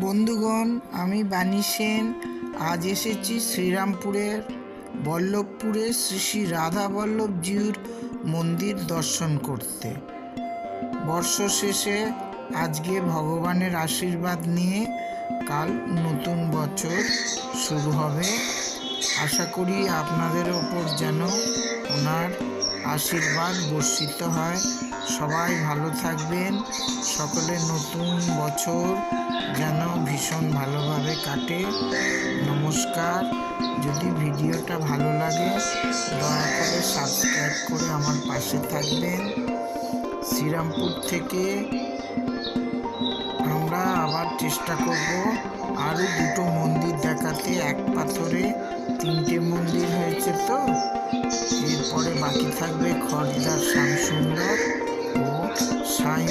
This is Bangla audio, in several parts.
বন্ধুগণ, আমি বাণী সেন। আজ এসেছি শ্রীরামপুরের বল্লভপুরে শ্রী শ্রী রাধা বল্লভজিউর মন্দির দর্শন করতে। বর্ষ শেষে আজকে ভগবানের আশীর্বাদ নিয়ে কাল নতুন বছর শুরু হবে। আশা করি আপনাদের ওপর যেন ওনার আশীর্বাদ বর্ষিত হয়। সবাই ভালো থাকবেন। সকলে নতুন বছর যেন ভীষণ ভালোভাবে কাটে। নমস্কার। যদি ভিডিওটা ভালো লাগে, দয়া করে সাবস্ক্রাইব করে আমার পাশে থাকবেন। শ্রীরামপুর থেকে আবার চেষ্টা করব। আরও দুটো মন্দির দেখাতে এক পাথরে তিনটে মন্দির হয়েছে তো। এরপরে বাকি থাকবে খড়দার শ্যামসুন্দর ও সাই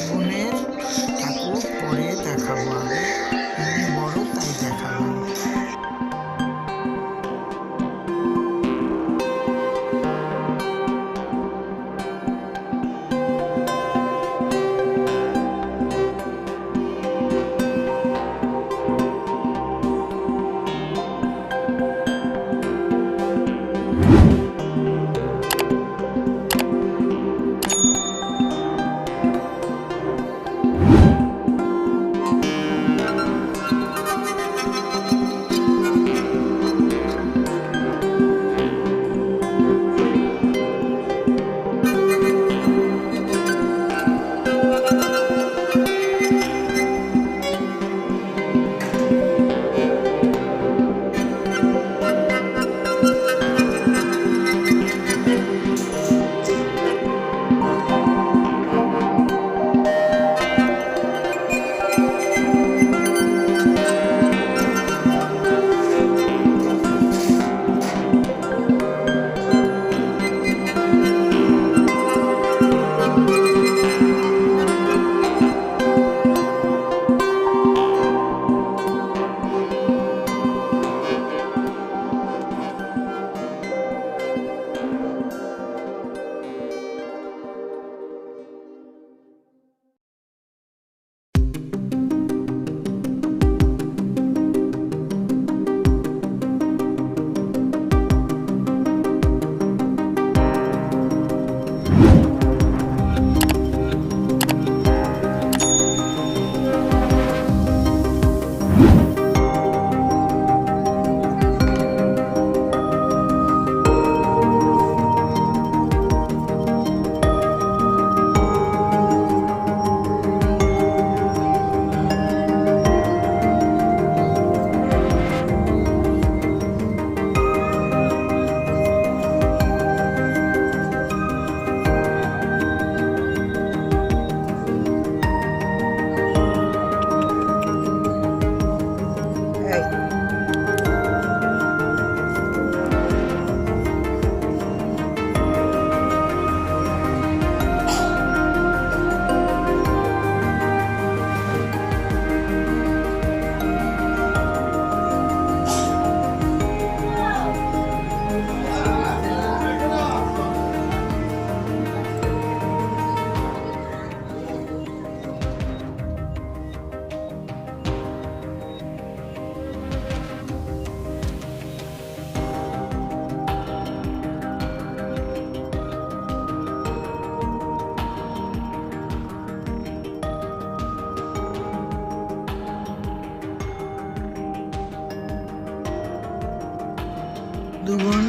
দুগুণ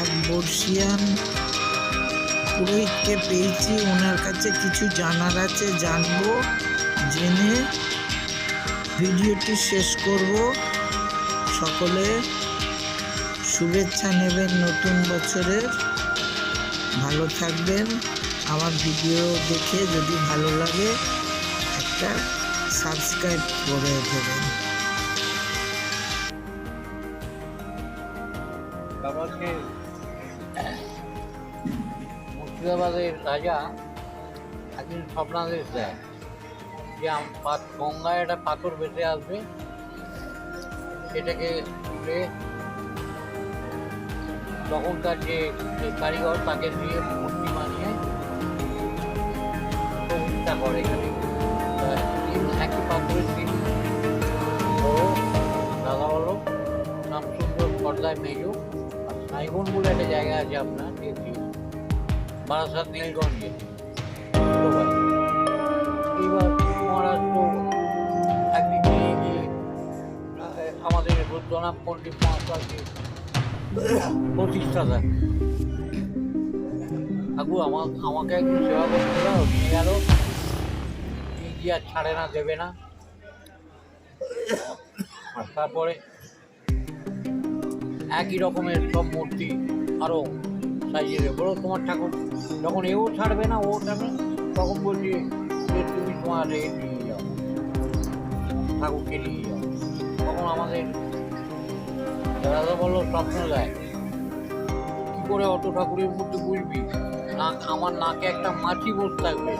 এক বর্ষিয়ান পুরোহিতকে পেয়েছি। ওনার কাছে কিছু জানার আছে, জানব, জেনে ভিডিওটি শেষ করব। সকলে শুভেচ্ছা নেবেন নতুন বছরের। ভালো থাকবেন। আমার ভিডিও দেখে যদি ভালো লাগে, একটা সাবস্ক্রাইব করে দেবেন। বাবাকে মুর্শিদাবাদের রাজা একদিন স্বপ্নাদেশ দেয়। যে গঙ্গায় একটা পাথর বেঁচে আসবে, সেটাকে তুলে তখন তার যে কারিগর, তাকে দিয়ে মূর্তি বানিয়ে প্রতিষ্ঠা করে। এখানে একই পাথরের বড় দাদা হলো শ্যামসুন্দর পর্দায় মেজো। আর সাইবন বলে একটা জায়গা আছে আপনার দেখি বারাসাত নীলগঞ্জে মহারাজ একদিন গিয়ে আমাদের রুদ্রনাথ পণ্ডিত মহাশয়কে প্রতিষ্ঠা দেয় ঠাকুর আমার, আমাকে একটু সেবা করতে দাও, নিয়ে গেল। আর ছাড়ে না, দেবে না। তারপরে একই রকমের সব মূর্তি আরও সাজিয়ে দেবে। বলো তোমার ঠাকুর, যখন এও ছাড়বে না, ও ছাড়বে তখন বলছি যে তুমি তোমার এ নিয়ে যাও, ঠাকুরকে নিয়ে যাও। তখন আমাদের দাদা বলল, স্বপ্ন দেয়, কী করে অত ঠাকুরের মধ্যে বুঝবি? না, আমার নাকে একটা মাছি বসে থাকবে।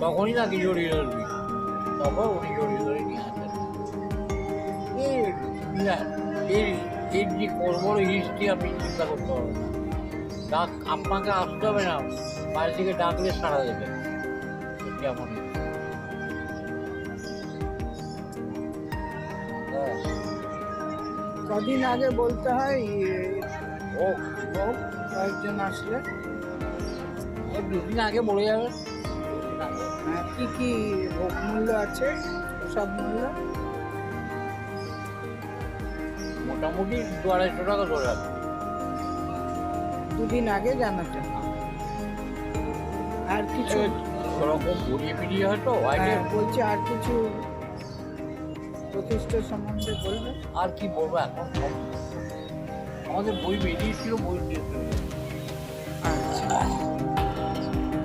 তখনই নাকি জড়িয়ে ধরবি। তারপর উনি জড়িয়ে ধরে নিয়ে আসেন। এর এর যে বড় হিস্ট্রি আপনি চিন্তা করতে না। ডাক আপনাকে আসতে হবে না বাইরে থেকে ডাকলে সাড়া দেবে। হ্যাঁ। কদিন আগে বলতে হয় ও ভোগ কয়েকজন আসলে। দুদিন আগে বলে যাবে। হ্যাঁ, কি কি ভোগ মূল্য আছে সব মূল্য? মোটামুটি দু আড়াইশো টাকা ধরে রাখবে দুদিন আগে জানাতে। আর কিছু? ওরকম ঘুরিয়ে ফিরিয়ে হয়তো হ্যাঁ, বলছি আর কিছু প্রতিষ্ঠা সম্বন্ধে বলবে? আর কি বলব এখন? আমাদের বই বেরিয়েছিল বই গেছে।